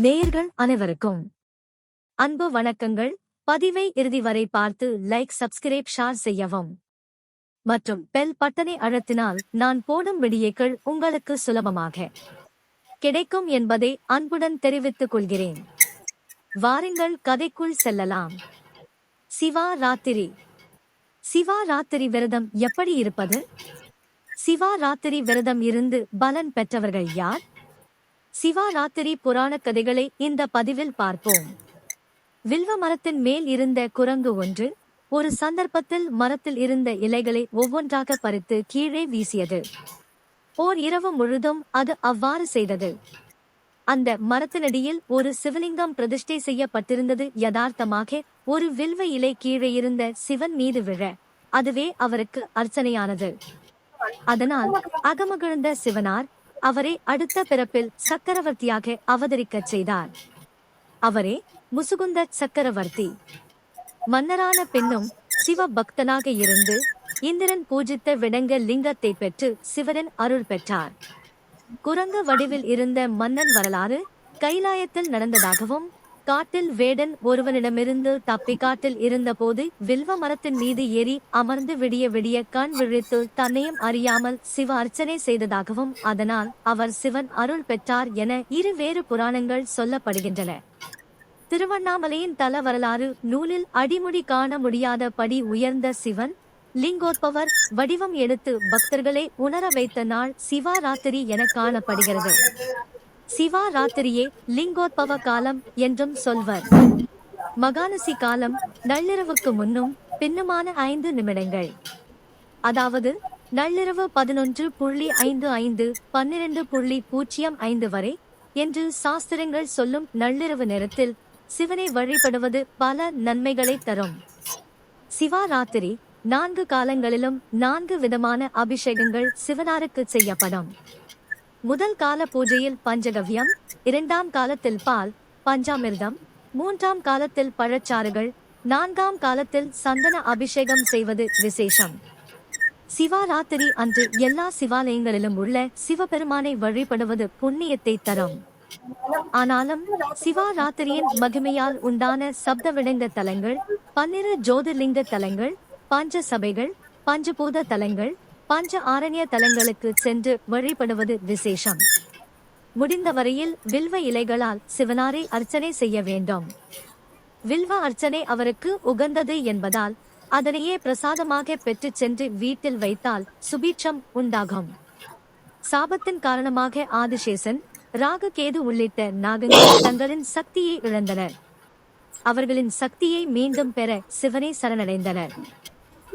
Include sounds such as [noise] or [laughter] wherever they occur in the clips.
நேயர்கள் அனைவருக்கும் அன்பு வணக்கங்கள். பதிவை இறுதி வரை பார்த்து லைக் சப்ஸ்கிரைப் ஷேர் செய்யவும். மற்றும் பெல் பட்டனை அழுத்தினால் நான் போடும் விடியேக்கள் உங்களுக்கு சுலபமாக கிடைக்கும் என்பதை அன்புடன் தெரிவித்துக் கொள்கிறேன். வாருங்கள் கதைக்குள் செல்லலாம். சிவா ராத்திரி. சிவா ராத்திரி விரதம் எப்படி இருப்பது? சிவா ராத்திரி விரதம் இருந்து பலன் பெற்றவர்கள் யார்? சிவாராத்திரி புராண கதைகளை இந்த பதிவில் பார்ப்போம். வில்வ மரத்தின் மேல் இருந்த குரங்கு ஒன்று ஒரு சந்தர்ப்பத்தில் மரத்தில் இருந்த இலைகளை ஒவ்வொன்றாக பறித்து கீழே வீசியது. ஓர் இரவு முழுதும் அது அவ்வாறு செய்தது. அந்த மரத்தினடியில் ஒரு சிவலிங்கம் பிரதிஷ்டை செய்யப்பட்டிருந்தது. யதார்த்தமாக ஒரு வில்வ இலை கீழே இருந்த சிவன் மீது விழ அதுவே அவருக்கு அர்ச்சனையானது. அதனால் அகமகிழ்ந்த சிவனார் அவரை அடுத்த பிறப்பில் சக்கரவர்த்தியாக அவதரிக்கச் செய்தார். அவரே முசுகுந்த சக்கரவர்த்தி. மன்னரான பெண்ணும் சிவ பக்தனாக இருந்து இந்திரன் பூஜித்த விடங்க லிங்கத்தை பெற்று சிவனின் அருள் பெற்றார். குரங்க வடிவில் இருந்த மன்னன் வரலாறு கைலாயத்தில் நடந்ததாகவும் காட்டில் வேடன் ஒருவனிடமிருந்து தப்பி காட்டில் இருந்தபோது வில்வ மரத்தின் மீது ஏறி அமர்ந்து விடிய விடிய கண் விழித்து தன்னையும் அறியாமல் சிவ அர்ச்சனை செய்ததாகவும் அதனால் அவர் சிவன் அருள் பெற்றார் என இரு வேறு புராணங்கள் சொல்லப்படுகின்றன. திருவண்ணாமலையின் தல வரலாறு நூலில் அடிமுடி காண முடியாத படி உயர்ந்த சிவன் லிங்கோத்பவர் வடிவம் எடுத்து பக்தர்களை உணர வைத்த நாள் சிவாராத்திரி என காணப்படுகிறது. சிவா ராத்திரியே லிங்கோத்பவ காலம் என்றும் சொல்வர். மகானசி காலம் நள்ளிரவுக்கு முன்னும் பின்னுமான ஐந்து நிமிடங்கள். அதாவது நள்ளிரவு பதினொன்று புள்ளி ஐந்து ஐந்து பன்னிரண்டு புள்ளி பூஜ்ஜியம் ஐந்து வரை என்று சாஸ்திரங்கள் சொல்லும் நள்ளிரவு நேரத்தில் சிவனை வழிபடுவது பல நன்மைகளை தரும். சிவாராத்திரி நான்கு காலங்களிலும் நான்கு விதமான அபிஷேகங்கள் சிவனாருக்கு செய்யப்படும். முதல் கால பூஜையில் பஞ்சகவ்யம் இரண்டாம் காலத்தில் பால் பஞ்சாமிர்தம் மூன்றாம் காலத்தில் பழச்சாறுகள் நான்காம் காலத்தில் சந்தன அபிஷேகம் செய்வது விசேஷம். சிவாராத்திரி அன்று எல்லா சிவாலயங்களிலும் உள்ள சிவபெருமானை வழிபடுவது புண்ணியத்தை தரும். ஆனாலும் சிவாராத்திரியின் மகிமையால் உண்டான சப்த விடங்க தலங்கள் பன்னிரு ஜோதிர்லிங்க தலங்கள் பஞ்ச சபைகள் பஞ்சபூத தலங்கள் பஞ்ச ஆரண்ய தலங்களுக்கு சென்று வழிபடுவது விசேஷம். முடிந்த வரையில் வில்வ இலைகளால் சிவனாரை அர்ச்சனை செய்ய வேண்டும். வில்வ அர்ச்சனை அவருக்கு உகந்தது என்பதால் அதனையே பிரசாதமாக பெற்றுச் சென்று வீட்டில் வைத்தால் சுபீட்சம் உண்டாகும். சாபத்தின் காரணமாக ஆதிசேஷன் ராககேது உள்ளிட்ட நாகங்கள் தங்களின் சக்தியை இழந்தனர். அவர்களின் சக்தியை மீண்டும் பெற சிவனை சரணடைந்தனர்.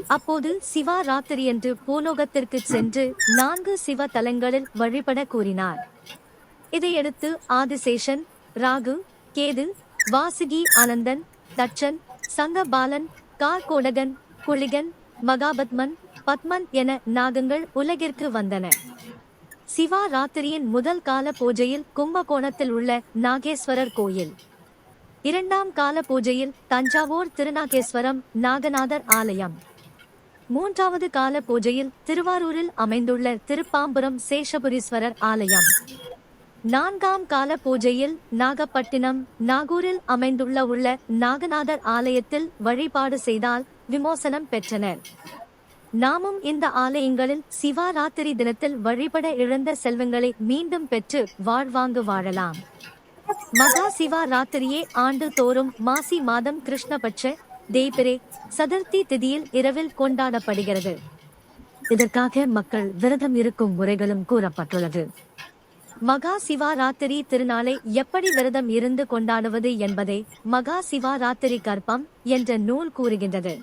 [laughs] அப்போது சிவா ராத்திரி என்று பூலோகத்திற்கு சென்று நான்கு சிவ தலங்களில் வழிபட கூறினார். இதையடுத்து ஆதிசேஷன் ராகு கேது வாசுகி ஆனந்தன் தட்சன் சங்கபாலன் கார்கோடகன் குளிகன் மகாபத்மன் பத்மன் என நாகங்கள் உலகிற்கு வந்தன. சிவா ராத்திரியின் முதல் கால பூஜையில் கும்பகோணத்தில் உள்ள நாகேஸ்வரர் கோயில். இரண்டாம் கால பூஜையில் தஞ்சாவூர் திருநாகேஸ்வரம் நாகநாதர் ஆலயம். மூன்றாவது கால பூஜையில் திருவாரூரில் அமைந்துள்ள திருப்பாம்புரம் சேஷபுரீஸ்வரர் ஆலயம். நான்காம் கால பூஜையில் நாகப்பட்டினம் நாகூரில் அமைந்துள்ள உள்ள நாகநாதர் ஆலயத்தில் வழிபாடு செய்தால் விமோசனம் பெற்றனர். நாமும் இந்த ஆலயங்களில் சிவாராத்திரி தினத்தில் வழிபட இழந்த செல்வங்களை மீண்டும் பெற்று வாழ்வாங்கு வாழலாம். மகா சிவா ராத்திரியே ஆண்டு தோறும் மாசி மாதம் கிருஷ்ணபட்ச தேய்பிரே சதுர்த்தி திதியில் இரவில் கொண்டாடப்படுகிறது. இதற்காக மக்கள் விரதம் இருக்கும் முறைகளும் கூறப்பட்டுள்ளது. மகா சிவாராத்திரி திருநாளை எப்படி விரதம் இருந்து கொண்டாடுவது என்பதை மகா சிவாராத்திரி கற்பம் என்ற நூல் கூறுகின்றது.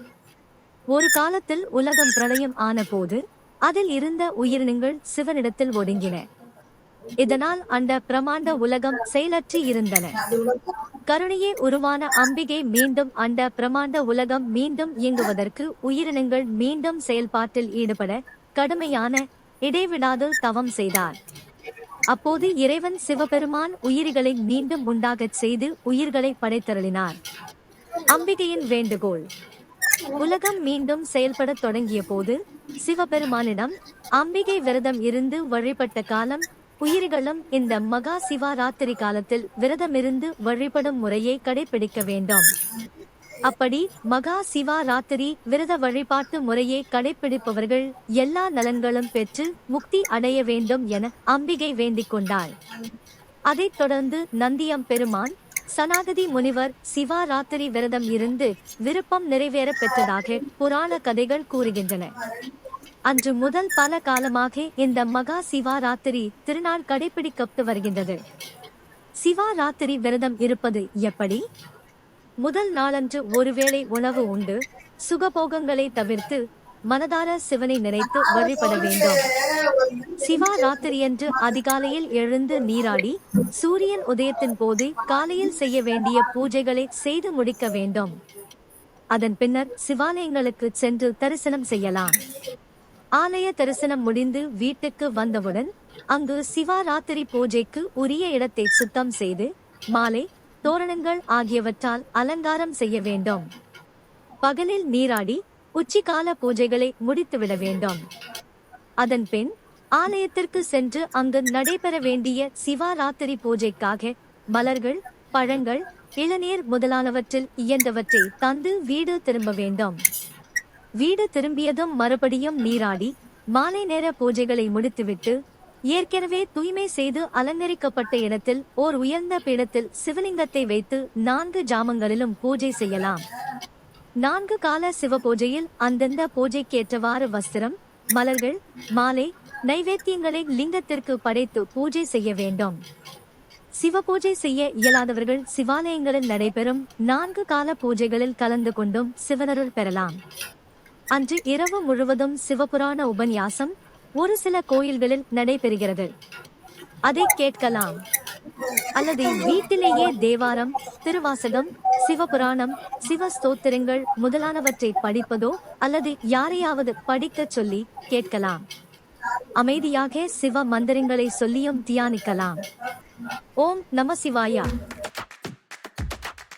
ஒரு காலத்தில் உலகம் பிரளயம் ஆன போது அதில் இருந்த உயிரினங்கள் சிவனிடத்தில் ஒடுங்கின. இதனால் அந்த பிரமாண்ட உலகம் செயலற்றி இருந்தன. கருணையே உருவான அம்பிகை மீண்டும் அந்த பிரமாண்ட உலகம் மீண்டும் இயங்குவதற்கு உயிரினங்கள் மீண்டும் செயல்பாட்டில் ஈடுபட கடுமையான இடைவிடாது தவம் செய்தார். அப்போது இறைவன் சிவபெருமான் உயிரிகளை மீண்டும் உண்டாகச் செய்து உயிர்களை படைத்தருளினார். அம்பிகையின் வேண்டுகோள். உலகம் மீண்டும் செயல்படத் தொடங்கிய போது சிவபெருமானிடம் அம்பிகை விரதம் இருந்து வழிபட்ட காலம் உயிர்களும் இந்த மகா சிவாராத்திரி காலத்தில் விரதமிருந்து வழிபடும் முறையை கடைபிடிக்க வேண்டும். அப்படி மகா சிவாராத்திரி விரத வழிபாட்டு முறையை கடைபிடிப்பவர்கள் எல்லா நலன்களும் பெற்று முக்தி அடைய வேண்டும் என அம்பிகை வேண்டிக் கொண்டாள். அதைத் தொடர்ந்து நந்தியம் பெருமான் சனாகதி முனிவர் சிவாராத்திரி விரதம் இருந்து விருப்பம் நிறைவேற பெற்றதாக புராண கதைகள் கூறுகின்றன. அன்று முதல் பல காலமாக இந்த மகா சிவாராத்திரி திருநாள் கடைபிடிக்கப்பட்டு வருகின்றது. சிவாராத்திரி விரதம் இருப்பது எப்படி? முதல் நாளன்று ஒருவேளை உணவு உண்டு சுகபோகங்களை தவிர்த்து மனதார சிவனை நினைத்து வழிபட வேண்டும். சிவாராத்திரியன்று அதிகாலையில் எழுந்து நீராடி சூரியன் உதயத்தின் போது காலையில் செய்ய வேண்டிய பூஜைகளை செய்து முடிக்க வேண்டும். அதன் பின்னர் சிவாலயங்களுக்கு சென்று தரிசனம் செய்யலாம். ஆலய தரிசனம் முடிந்து வீட்டுக்கு வந்தவுடன் அங்கு சிவராத்திரி பூஜைக்கு உரிய இடத்தை சுத்தம் செய்து மாலை தோரணங்கள் ஆகியவற்றால் அலங்காரம் செய்ய வேண்டும். பகலில் நீராடி உச்சிகால பூஜைகளை முடித்துவிட வேண்டும். அதன் பின் ஆலயத்திற்கு சென்று அங்கு நடைபெற வேண்டிய சிவராத்திரி பூஜைக்காக மலர்கள் பழங்கள் இளநீர் முதலானவற்றில் இயந்தவற்றை தந்து வீடு திரும்ப வேண்டும். வீடு திரும்பியதும் மறுபடியும் நீராடி மாலை நேர பூஜைகளை முடித்துவிட்டு ஏற்கனவே தூய்மை செய்து அலங்கரிக்கப்பட்ட இடத்தில் ஓர் உயர்ந்த பீடத்தில் சிவலிங்கத்தை வைத்து நான்கு ஜாமங்களிலும் பூஜை செய்யலாம். நான்கு கால சிவ பூஜையில் அந்தந்த பூஜைக்கேற்றவாறு வஸ்திரம் மலர்கள் மாலை நைவேத்தியங்களை லிங்கத்திற்கு படைத்து பூஜை செய்ய வேண்டும். சிவ பூஜை செய்ய இயலாதவர்கள் சிவாலயங்களில் நடைபெறும் நான்கு கால பூஜைகளில் கலந்து கொண்டும் சிவனருள் பெறலாம். அன்று இரவு முழுவதும் சிவபுராண உபன்யாசம் ஒரு சில கோயில்களில் நடைபெறுகிறது. அதை கேட்கலாம். அல்லது வீட்டிலேயே தேவாரம் திருவாசகம் சிவபுராணம் சிவ ஸ்தோத்திரங்கள் முதலானவற்றை படிப்பதோ அல்லது யாரையாவது படிக்கச் சொல்லி கேட்கலாம். அமைதியாக சிவ மந்திரங்களை சொல்லியும் தியானிக்கலாம். ஓம் நம சிவாயா.